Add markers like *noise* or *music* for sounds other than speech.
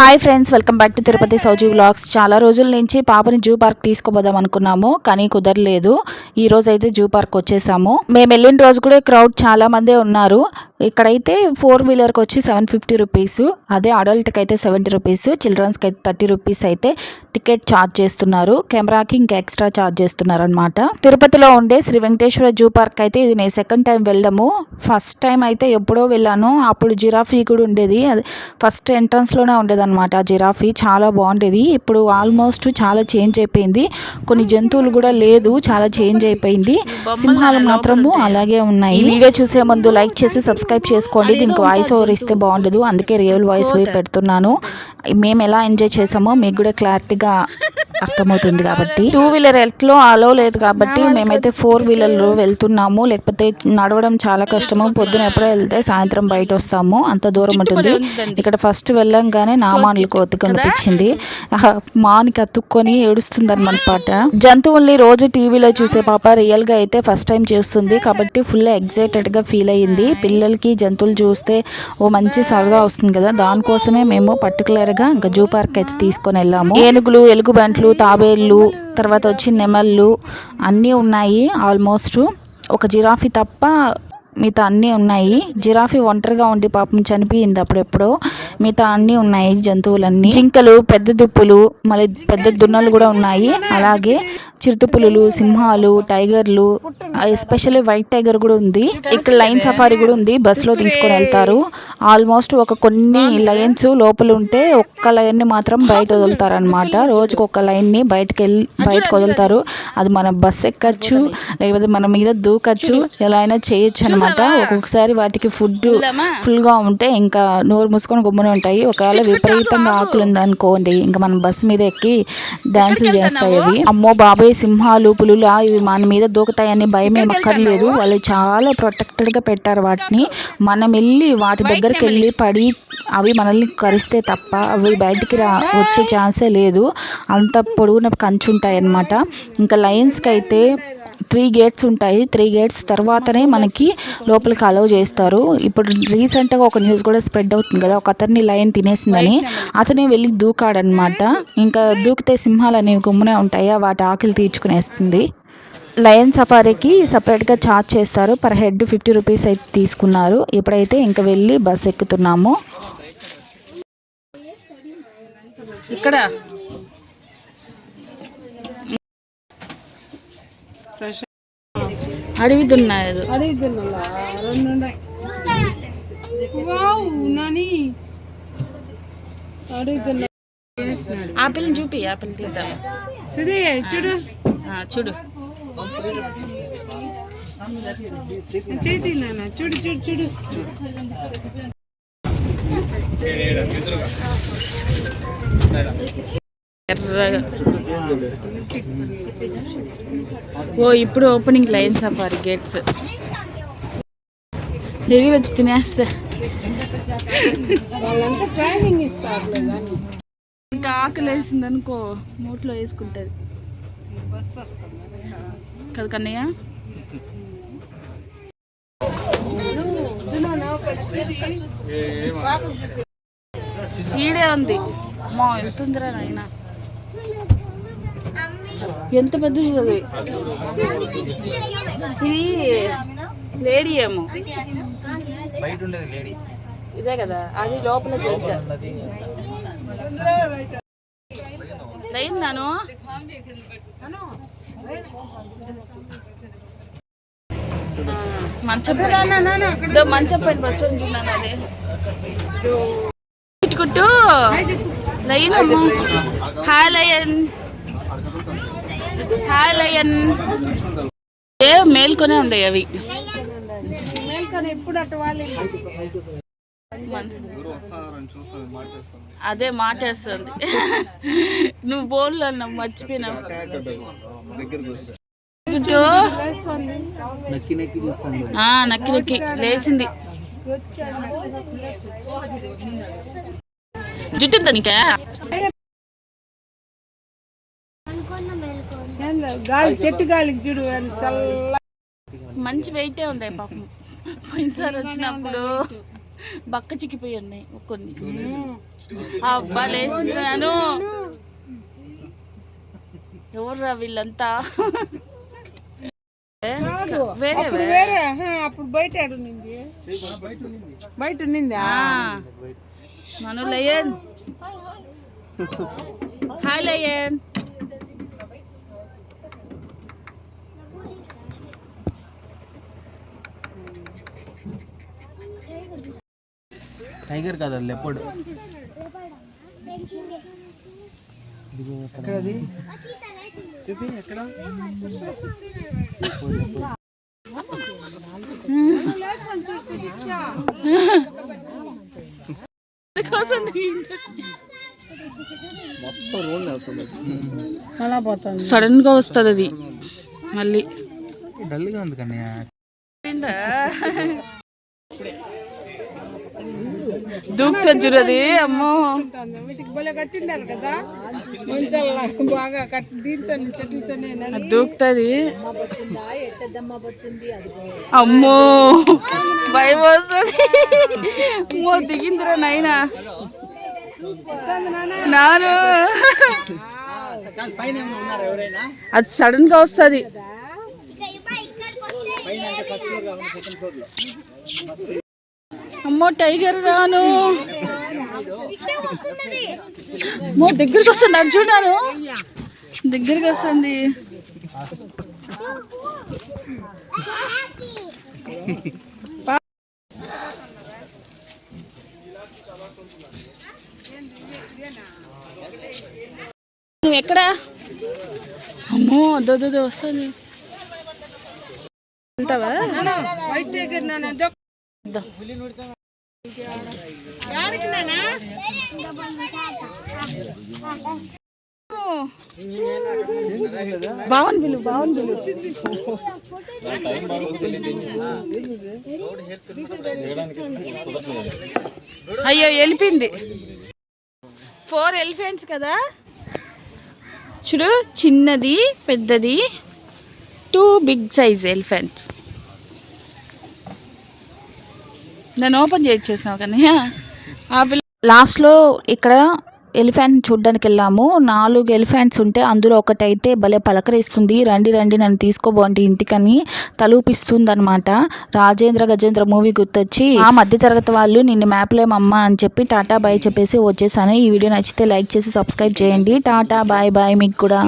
Hi friends welcome back to Tirupati Souji vlogs. చాలా రోజుల నుంచి పాపని జూ పార్క్ తీసుకుపోదాం అనుకున్నాము కానీ కుదరలేదు. ఈ రోజు అయితే జూ పార్క్ వచ్చేసాము. మేము వెళ్ళిన రోజు కూడా క్రౌడ్ చాలా మందే ఉన్నారు. ఇక్కడైతే ఫోర్ వీలర్కి వచ్చి సెవెన్ ఫిఫ్టీ రూపీస్ అదే అడల్ట్కి అయితే సెవెంటీ రూపీస్ చిల్డ్రన్స్కి అయితే థర్టీ రూపీస్ అయితే టికెట్ ఛార్జ్ చేస్తున్నారు. కెమెరాకి ఇంకా ఎక్స్ట్రా ఛార్జ్ చేస్తున్నారు అనమాట తిరుపతిలో ఉండే శ్రీ వెంకటేశ్వర జూ పార్క్ అయితే ఇది నేను సెకండ్ టైం వెళ్ళడము. ఫస్ట్ టైం అయితే ఎప్పుడో వెళ్ళాను. అప్పుడు జిరాఫీ కూడా ఉండేది. అది ఫస్ట్ ఎంట్రన్స్లోనే ఉండేది అనమాట ఆ జిరాఫీ. చాలా బాగుండేది. ఇప్పుడు ఆల్మోస్ట్ చాలా చేంజ్ అయిపోయింది. కొన్ని జంతువులు కూడా లేదు. చాలా చేంజ్ అయిపోయింది. సింహాలు మాత్రము అలాగే ఉన్నాయి. ఈ వీడియో చూసే ముందు లైక్ చేసి సబ్స్క్రైబ్ చేసుకోండి. దీనికి వాయిస్ ఓవర్ ఇస్తే బాగుండదు. అందుకే రియల్ వాయిస్ పెడుతున్నాను. మేము ఎలా ఎంజాయ్ చేసామో మీకు కూడా క్లారిటీగా అర్థమవుతుంది కాబట్టి. టూ వీలర్లో అలో లేదు కాబట్టి మేమైతే ఫోర్ వీలర్లో వెళ్తున్నాము. లేకపోతే నడవడం చాలా కష్టము. పొద్దున ఎప్పుడో వెళ్తే సాయంత్రం బయట వస్తాము. అంత దూరం ఉంటుంది. ఇక్కడ ఫస్ట్ వెళ్ళంగానే నామానులు కోతి కనిపించింది. ఆహా, మానికి అతుక్కొని ఏడుస్తుంది అనమాట జంతువుల్ని రోజు టీవీలో చూసే పాప రియల్గా అయితే ఫస్ట్ టైం చూస్తుంది. కాబట్టి ఫుల్ ఎగ్జైటెడ్గా ఫీల్ అయ్యింది పిల్లలకి జంతువులు చూస్తే ఓ మంచి సరదా వస్తుంది కదా. దానికోసమే మేము పర్టికులర్గా ఇంకా జూ పార్క్ అయితే తీసుకొని వెళ్ళాము. ఏనుగులు ఎలుగుబంట్లు తాబేళ్ళు తర్వాత వచ్చి నెమళ్ళు అన్నీ ఉన్నాయి ఆల్మోస్ట్. ఒక జిరాఫీ తప్ప మిగతా అన్నీ ఉన్నాయి. జిరాఫీ ఒంటరిగా ఉండి పాపం చనిపోయింది అప్పుడెప్పుడో. మిగతా అన్నీ ఉన్నాయి జంతువులన్నీ. జింకలు పెద్ద దుప్పులు మళ్ళీ పెద్ద దున్నలు కూడా ఉన్నాయి. అలాగే చిరుతపులులు సింహాలు టైగర్లు ఎస్పెషల్లీ వైట్ టైగర్ కూడా ఉంది. ఇక్కడ లైన్ సఫారీ కూడా ఉంది బస్సులో తీసుకొని వెళ్తారు. ఆల్మోస్ట్ ఒక కొన్ని లైన్స్ లోపల ఉంటే ఒక్క లైన్ని మాత్రం బయట వదులుతారు అనమాట రోజుకు ఒక లైన్ని బయటకు వెళ్ళి బయటకు వదులుతారు. అది మన బస్ ఎక్కచ్చు లేకపోతే మన మీద దూకచ్చు ఎలా అయినా చేయొచ్చు అనమాట ఒక్కొక్కసారి వాటికి ఫుడ్ ఫుల్గా ఉంటే ఇంకా నోరు మూసుకొని గుమ్మనే ఉంటాయి. ఒకవేళ విపరీతంగా ఆకులు ఉందనుకోండి ఇంకా మనం బస్సు మీద ఎక్కి డాన్సులు చేస్తాయి అవి. అమ్మో బాబాయ్ సింహాలు పులులు ఇవి మన మీద దూకుతాయని భయం ఏం అక్కర్లేదు. వాళ్ళు చాలా ప్రొటెక్టెడ్గా పెట్టారు వాటిని. మనం వెళ్ళి వాటి దగ్గరికి వెళ్ళి పడి అవి మనల్ని కరిస్తే తప్ప అవి బయటికి రా వచ్చే ఛాన్సే లేదు. అంత పొడవున కంచు ఉంటాయి అన్నమాట ఇంకా లయన్స్కి అయితే త్రీ గేట్స్ ఉంటాయి. త్రీ గేట్స్ తర్వాతనే మనకి లోపలికి అలౌ చేస్తారు. ఇప్పుడు రీసెంట్గా ఒక న్యూస్ కూడా స్ప్రెడ్ అవుతుంది కదా. ఒక అతన్ని లయన్ తినేసిందని. అతనే వెళ్ళి దూకాడనమాట. ఇంకా దూకితే సింహాలు అనేవి గుమ్మునే ఉంటాయి. వాటి ఆకలి తీర్చుకునేస్తుంది. లయన్ సఫారీకి సపరేట్గా ఛార్జ్ చేస్తారు. పర్ హెడ్ ఫిఫ్టీ రూపీస్ అయితే తీసుకున్నారు. ఇప్పుడైతే ఇంకా వెళ్ళి బస్ ఎక్కుతున్నాము. ఇక్కడ అడవి దున్నాయదు అడుగుతున్నా రెండు ఉన్నాయి. వావ్ నాని. ఆపిల్ చూపి ఆపిల్ తీద్దాం. సుధీ చూడు. ఆ, చూడు. చేతి నాన్న. చూడు చూడు చూడు. ఎర్రగా. ఓ ఇప్పుడు ఓపెనింగ్ లైన్ సఫారీ గేట్స్ ఎగిరి వచ్చి తినేస్తా. ట్రైనింగ్ ఇంకా ఆకలి వేసింది అనుకో నోట్లో వేసుకుంటుంది. కదా కన్నయ్య? ఈడే ఉంది. మా ఎంత ఉందిరా నాయన. ఎంత పెద్దది? ఇది ఇది లేడీ. ఏమో ఇదే కదా అది లోపల జంట లైన్ నాను. మంచం మంచం పైన అదే. కుట్టు. లయన్ అమ్మ. హాయ్ లయన్ హాయ్ లయన్ ఏ మేల్కొనే ఉండే అవి. అదే మాటేస్తుంది. నువ్వు బోన్లో అన్నావు మర్చిపోయినావు. గుడ్డు. ఆ, నక్కి నక్కి. లేచింది. జుట్టు తనికా గాలి చెట్టు గాలికి చూడు చల్ల మంచి వెయిటే ఉండే పాపం. పోయినసారి వచ్చినప్పుడు బక్క చిక్కిపోయి ఉన్నాయి కొన్ని అబ్బా లేసినాను ఎవర్రా వీళ్ళంతా? వేరే అప్పుడు వేరే. అప్పుడు బయట బయట ఉన్నిందా మను లయన్ *laughs* హాయ్ లయన్ టైగర్ కాదు లెపర్డ్. ఎక్కడది చూపి ఎక్కడ కోసం మొత్తం రోడ్ వెళ్తుంది అలా పోతుంది సడన్గా వస్తుంది అది. మళ్ళీ. డల్గా ఉంది కన్నయ్య. దూకుతుంది చూడు అమ్మో. వీటికి భలే కట్టిండారు కదా మంచాల బాగా కట్టి దీంతో దూకుతుంది. అమ్మో భయం వస్తుంది. అమ్మో దిగిందిరా నాయనా. నాను. అది సడన్గా వస్తుంది అమ్మో టైగర్ రాను. దగ్గరికి వస్తుంది అది చూడాను. దగ్గరికి వస్తుంది. నువ్వు ఎక్కడా? అమ్మో దొద్దు వస్తుంది. వెళ్తావా? వైట్ టైగర్ బావన్ బిలు బావన్ బిలు అయ్యో వెళ్ళిపోయింది. ఫోర్ ఎలిఫెంట్స్ కదా? చూడు చిన్నది పెద్దది. Two big size elephant. నన్ను ఓపెన్ చేయించేసావు కానీ ఆ పిల్ల లాస్ట్లో ఇక్కడ ఎలిఫెంట్ చూడ్డానికి వెళ్ళాము. నాలుగు ఎలిఫెంట్స్ ఉంటే అందులో ఒకటైతే భలే పలకరిస్తుంది. రండి రండి నన్ను తీసుకోబోండి ఇంటికని తలూపిస్తుంది అనమాట రాజేంద్ర గజేంద్ర మూవీ గుర్తొచ్చి ఆ మధ్య తరగతి వాళ్ళు నిన్ను మ్యాప్లేమమ్మా అని చెప్పి టాటా బాయ్ చెప్పేసి వచ్చేసాను. ఈ వీడియో నచ్చితే లైక్ చేసి సబ్స్క్రైబ్ చేయండి. టాటా బాయ్ బాయ్ మీకు కూడా.